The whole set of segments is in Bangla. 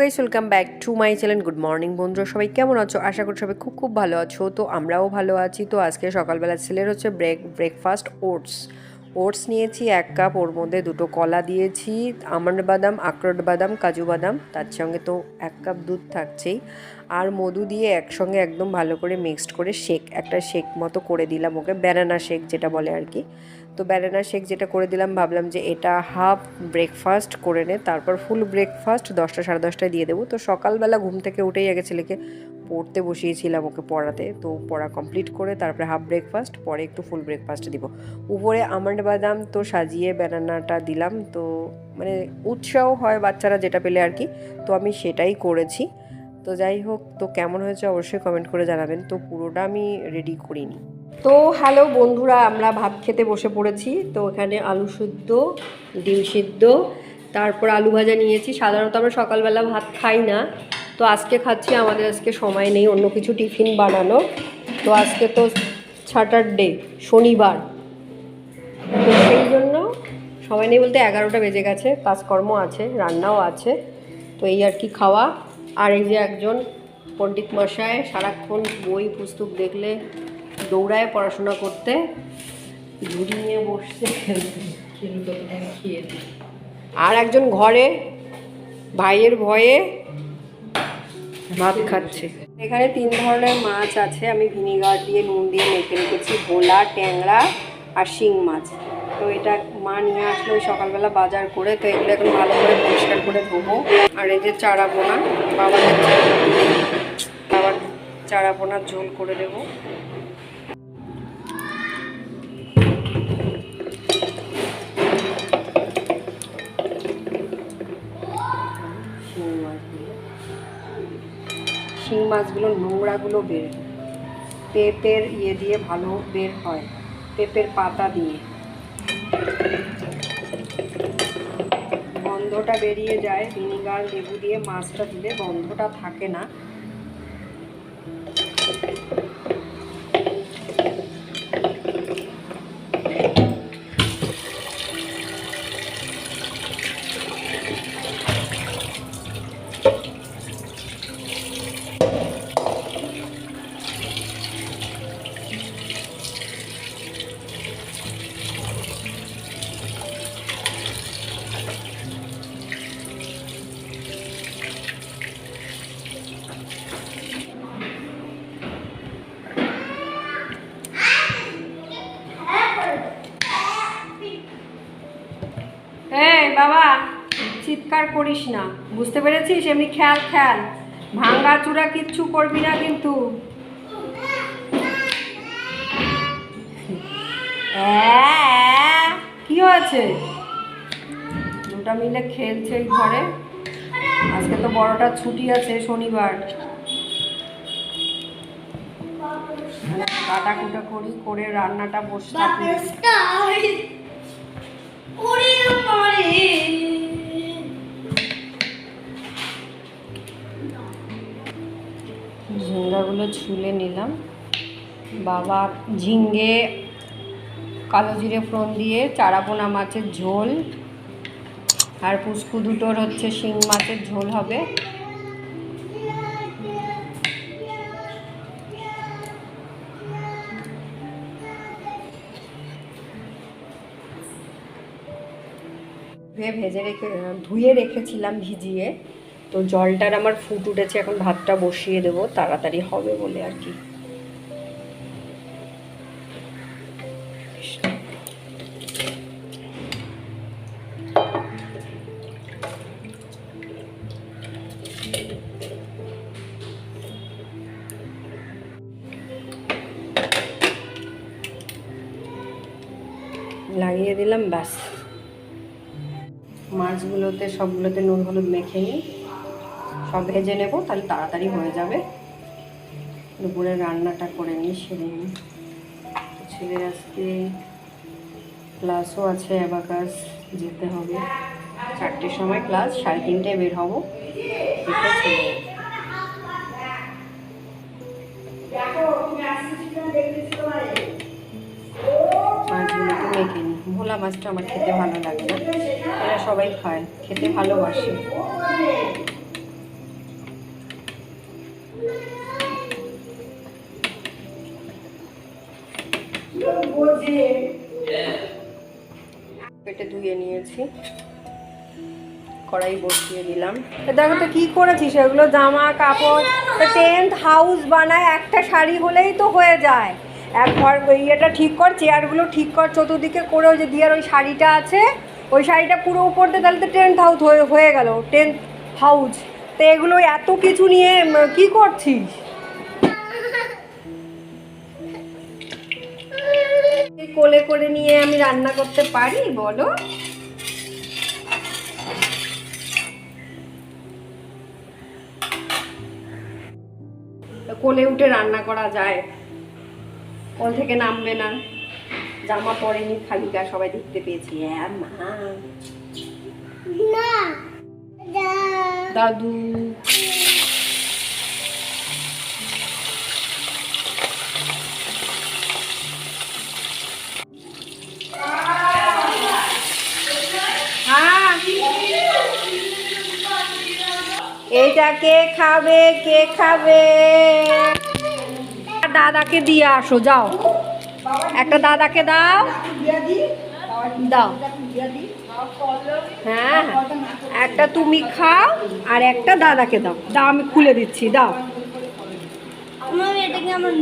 Guys welcome back to my channel good morning বন্ধুরা, সবাই কেমন আছো? আশা করি সবাই খুব খুব ভালো আছো, তো আমরাও ভালো আছি। তো আজকে সকালবেলা ছেলের হচ্ছে ব্রেক ব্রেকফাস্ট ওটস ওটস নিয়েছি, এক কাপ ওর মধ্যে দুটো কলা দিয়েছি, আমন্ড বাদাম, আখরোট বাদাম, কাজু বাদাম, তার সঙ্গে তো এক কাপ দুধ থাকছেই। আর মধু দিয়ে একসঙ্গে একদম ভালো করে মিক্সড করে শেক একটা শেক মতো করে দিলাম ওকে ব্যানানা শেক যেটা বলে আর কি। তো ব্যানানা শেক যেটা করে দিলাম, ভাবলাম যে এটা হাফ ব্রেকফাস্ট করে নে, তারপর ফুল ব্রেকফাস্ট দশটা সাড়ে দশটায় দিয়ে দেবো। তো সকালবেলা ঘুম থেকে উঠেই আগে ছেলেকে পড়তে বসিয়েছিলাম ওকে পড়াতে, তো পড়া কমপ্লিট করে তারপরে হাফ ব্রেকফাস্ট পরে একটু ফুল ব্রেকফাস্ট দিব। উপরে আমন্ড বাদাম তো সাজিয়ে ব্যানানাটা দিলাম, তো মানে উৎসাহ হয় বাচ্চারা যেটা পেলে আর কি, তো আমি সেটাই করেছি। তো যাই হোক, তো কেমন হয়েছে অবশ্যই কমেন্ট করে জানাবেন। তো পুরোটা আমি রেডি করিনি। তো হ্যালো বন্ধুরা, আমরা ভাত খেতে বসে পড়েছি। তো এখানে আলু সিদ্ধ, ডিম সিদ্ধ, তারপর আলু ভাজা নিয়েছি। সাধারণত আমরা সকালবেলা ভাত খাই না। তো আজকে খাচ্ছি, আমাদের আজকে সময় নেই, অন্য কিছু টিফিন বানানো। তো আজকে তো স্যাটারডে শনিবার। তো সেই জন্য সময় নেই বলতে এগারোটা বেজে গেছে, কাজকর্ম আছে, রান্নাও আছে। তো এই আর কি খাওয়া। আর এই যে একজন পণ্ডিত মশাই, সারাক্ষণ বই, পুস্তক দেখলে দৌড়ায় পড়াশোনা করতে ঝুড়ি নিয়ে আর একজন ঘরে, ভাইয়ের ভয়ে ভাত খাচ্ছে। এখানে তিন ধরনের মাছ আছে, আমি ভিনিগার দিয়ে নুন দিয়ে মেখে রেখেছি, ভোলা, ট্যাংরা আর শিং মাছ। তো এটা মা নিয়ে আসলো সকালবেলা বাজার করে, তো এগুলো এখন ভালো করে পরিষ্কার করে ধোবো। আর এই যে চারা পোনা বাবা যাচ্ছে বাবার চারা পোনার ঝোল করে দেবো। শিং মাছগুলো, নোংরাগুলো বের পেঁপের ইয়ে দিয়ে ভালো বের হয়, পেঁপের পাতা দিয়ে। গন্ধটা বেরিয়ে যায়, ভিনিগার, লেবু দিয়ে মাছটা দিলে গন্ধটা থাকে না। চিৎকার করিস না। বুঝতে পেরেছিস? এমনি খেয়াল খেয়াল। ভাঙ্গা চূড়া কিচ্ছু করবি না কিন্তু। কি হয়েছে? দুটা মিলে খেলছে ঘরে। আজকে তো বড়টা ছুটি আছে শনিবার। কাটা কুটা করি, করে রান্নাটা বসে ঝিঙ্গাগুলো ছুলে নিলাম। বাবা ঝিঙ্গে কালো জিরে ফোড়ন দিয়ে চারাপোনা মাছের ঝোল। আর পুস্কু দুটোর হচ্ছে শিং মাছের ঝোল হবে। ধুয়ে ভেজে রেখে, ধুয়ে রেখেছিলাম ভিজিয়ে। তো জলটার আমার ফুট উঠেছে, এখন ভাতটা বসিয়ে দেবো, তাড়াতাড়ি হবে বলে আর কি। লাগিয়ে দিলাম, ব্যাস। মাছগুলোতে সবগুলোতে নুন হলুদ মেখে নিই। সব ভেজে নেব, তাহলে তাড়াতাড়ি হয়ে যাবে। দুপুরে রান্নাটা করে নিই সেরে নিই। ছেলের আজকে ক্লাসও আছে অ্যাবাকাস, যেতে হবে। চারটের সময় ক্লাস, সাড়ে তিনটায় বের হব। মেখে ভোলা মাছটা আমার খেতে ভালো লাগে। এরা সবাই খায়, খেতে ভালোবাসে। পেটে ধুয়ে নিয়েছি। কড়াই বসিয়ে দিলাম। দেখো তো কি করেছিস? এগুলো জামা, কাপড় টেন্ট হাউস বানায়, একটা শাড়ি হলেই তো হয়ে যায়। একবার ঘর ইয়েটা ঠিক কর চেয়ারগুলো ঠিক কর, চতুর্দিকে করে ওই যে দিয়ার ওই শাড়িটা আছে, ওই শাড়িটা পুরো উপর দিয়ে তাহলে তো টেন্ট হাউস হয়ে হয়ে গেল। টেন্ট হাউস তো এগুলো এত কিছু নিয়ে কি করছিস? কোলে করে নিয়ে আমি রান্না করতে পারি বলো? কোলে উঠে রান্না করা যায়। কোল থেকে নামবে না। জামা পরেনি খালি গা সবাই দেখতে পেয়েছি। হ্যাঁ মা। দাদু। এইটা কে খাবে কে খাবে? দাদাকে দিয়ে আসো, যাও। একটা দাদাকে দাও। দাও। হ্যাঁ একটা তুমি খাও আর একটা দাদাকে দাও। দাও, আমি খুলে দিচ্ছি, দাও। আমার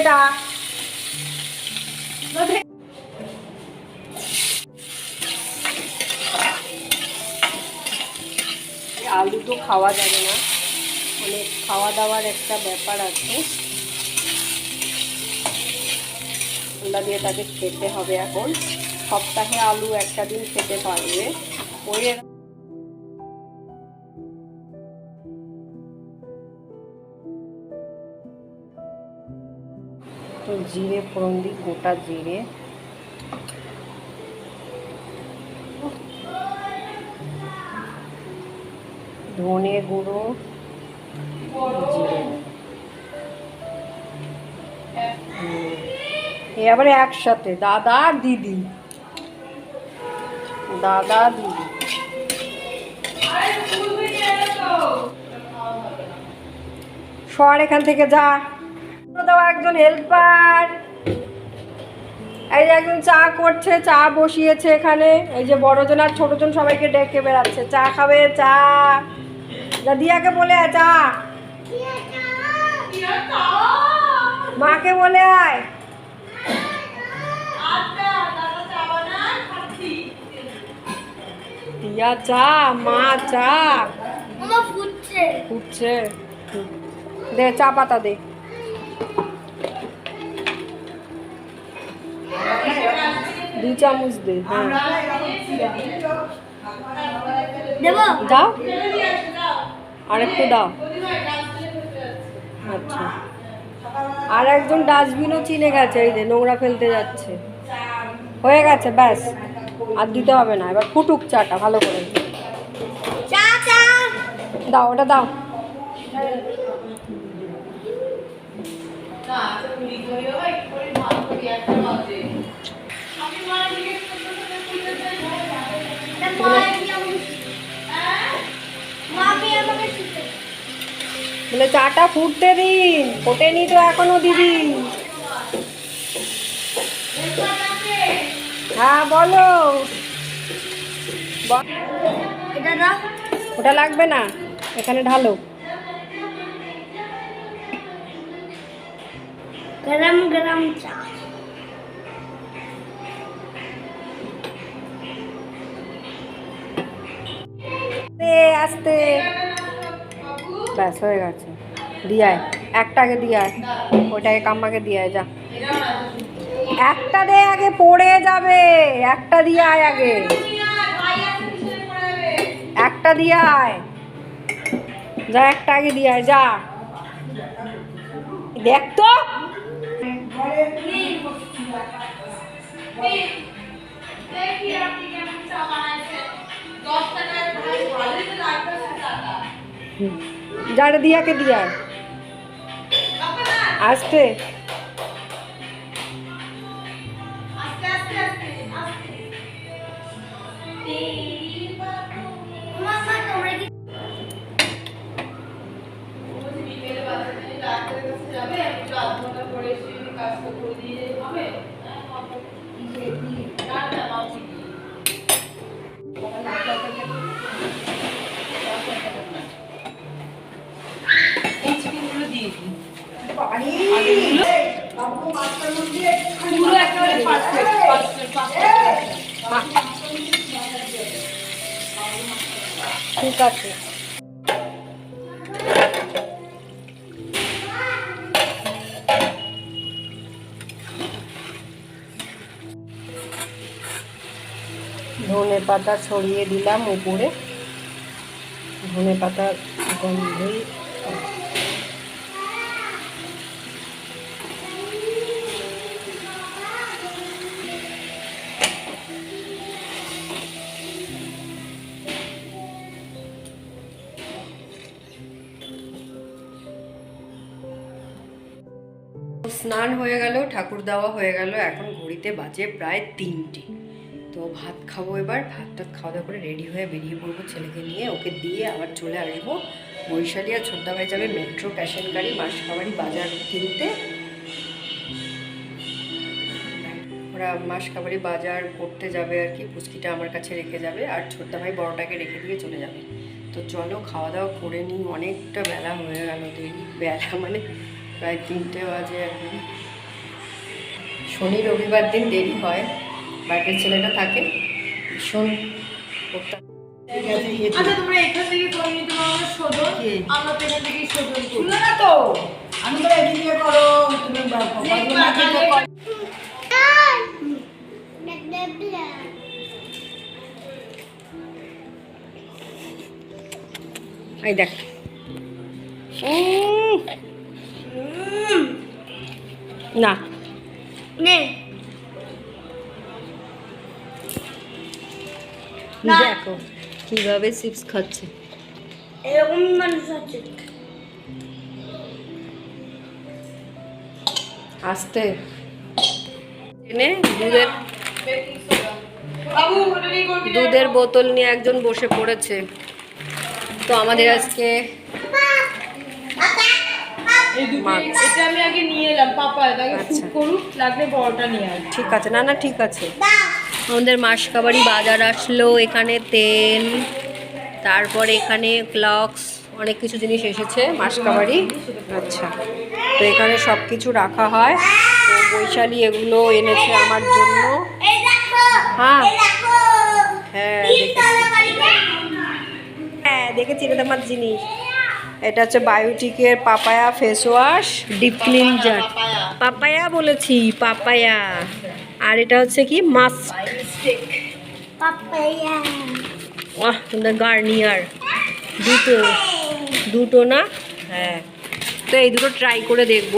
ছেলেটা আলু তো খাওয়া যাবে না। মানে খাওয়া দাওয়ার একটা ব্যাপার আছে। ওটা দিয়ে তাকে খেতে হবে এখন। সপ্তাহে আলু একটা দিন খেতে পারবে। ওই জিরে ফোড়ন দিই, গোটা জিরে। ধনে গুঁড়ো, জিরে। আবার একসাথে, দাদা আর দিদি। দাদা দিদি। সর এখান থেকে যা। দাও একজন হেল্পার এই যে একজন চা করছে চা বসিয়েছে এখানে। এই যে বড়জন আর ছোটজন সবাইকে ডেকে বেড়াচ্ছে। চা খাবে? চা। যা দিয়াকে বলে আয় চা। মাকে বলে আয়। দিয়া চা মা চা। ফুটছে। দে চা পাতা দে। দু চামচ দে হ্যাঁ। দাও। আর একটু দাও। আচ্ছা। আর একজন ডাস্টবিনও চিনে গেছে এই যে নোংরা ফেলতে যাচ্ছে। হয়ে গেছে ব্যাস। আর দিতে হবে না এবার ফুটুক চাটা ভালো করে। দাও ওটা দাও। বলে চাটা ফুটতে দিন ফোটেনি তো এখনও দিদি। হ্যাঁ বলো। ওটা লাগবে না এখানে ঢালো। গরম গরম চা। আস্তে ব্যাস, হয়ে গেছে। দিয়ায় একটাকে দিয়ে আয়। ওইটাকে কাম্মাকে দিয়ে আয়, যা। একটা দে, আগে পড়ে যাবে। একটা দিয়ে আয় আগে। একটা দিয়ে আয়। যা, একটা আগে দিয়ে আয়, যা। দেখ তো। যারে দিয়াকে দিয়া আসতে। আছে ধনে পাতা ছড়িয়ে দিলাম উপরে। ধনে পাতার গন্ধই স্নান হয়ে গেল, ঠাকুর দেওয়া হয়ে গেল, এখন ঘড়িতে বাজে প্রায় তিনটে। তো ভাত খাব এবার ভাত টাত খাওয়া দাওয়া করে রেডি হয়ে বেরিয়ে পড়ব ছেলেকে নিয়ে, ওকে দিয়ে আবার চলে আসব। বৈশালী আর ছোট্টা ভাই যাবে মেট্রো প্যাশন গাড়ি মাসকাবাড়ি বাজার কিনতে। ওরা মাসকাবাড়ি বাজার করতে যাবে আর কি, পুচকিটা আমার কাছে রেখে যাবে আর ছোট্টা ভাই বড়টাকে রেখে দিয়ে চলে যাবে। তো চলো খাওয়া দাওয়া করে নিই, অনেকটা বেলা হয়ে গেল বেলা মানে প্রায় তিনটে বাজে এখন। শনি রবিবার দিন দেরি হয় বাইরের ছেলেটা থাকে। ভীষণ আচ্ছা তোমরা এখান থেকে করে নিতে পারো শোধন। আমরা তো এখান থেকেই শোধন করি। না তো। আমি তো এদিকে করো তুমি বাবা মাকে তো করো। এই দেখ। না। নে। দেখো কীভাবে চিপস খাচ্ছে। এরকম মানুষ আছে। আসতে। এনে দুধের? দুধের বোতল নিয়ে একজন বসে পড়েছে। তো আমাদের আজকে। এটা আমি আগে নিয়ে এলাম পাপা তাকে আচ্ছা। শুট করুক লাগলে বড়টা নিয়ে আসবে। ঠিক আছে না না ঠিক আছে। আমাদের মাসকাবাড়ি বাজার আসলো এখানে তেল তারপরে এখানে ক্লক্স অনেক কিছু জিনিস এসেছে মাসকাবাড়ি। আচ্ছা তো এখানে সব কিছু রাখা হয়। তো বৈশালী এগুলো এনেছে আমার জন্য। হ্যাঁ। হ্যাঁ দেখেছি। হ্যাঁ দেখেছি এটা আমার জিনিস। এটা হচ্ছে বায়োটিকের papaya face wash deep cleanser papaya. বলেছি পাপায়া। আর এটা হচ্ছে কি মাস্ক পাপায়া। ওয়াহ গার্নিয়ার দুটো। দুটো না? হ্যাঁ। তো এই দুটো ট্রাই করে দেখব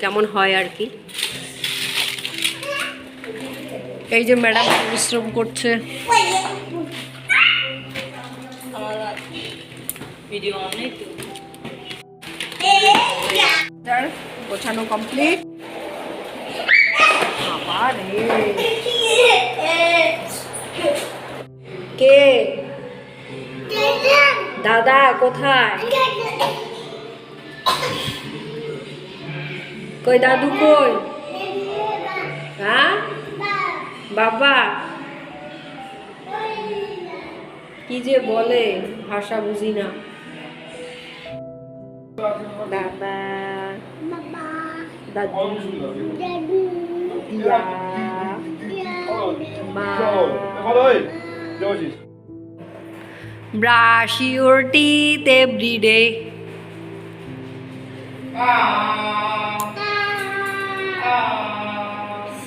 কেমন হয় আর কি। এই যে ম্যাডাম পরিশ্রম করছে। যার গোছানো কমপ্লিট কে? দাদা, কোথায়? কই, দাদু কই? হ্যাঁ? বাবা। কি যে বলে, ভাষা বুঝি না। বাবা দাদু দিয়া মা brush your teeth every day.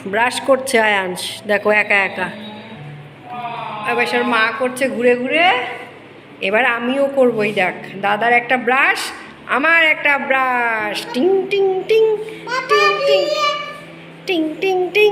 Brush করছে আয়াংশ দেখো একা একা। এবার সর মা করছে ঘুরে ঘুরে। এবার আমিও করবোই দেখ। দাদার একটা ব্রাশ আমার একটা ব্রাশ টিং টিং টিং। টিং টিং টিং টিং টিং।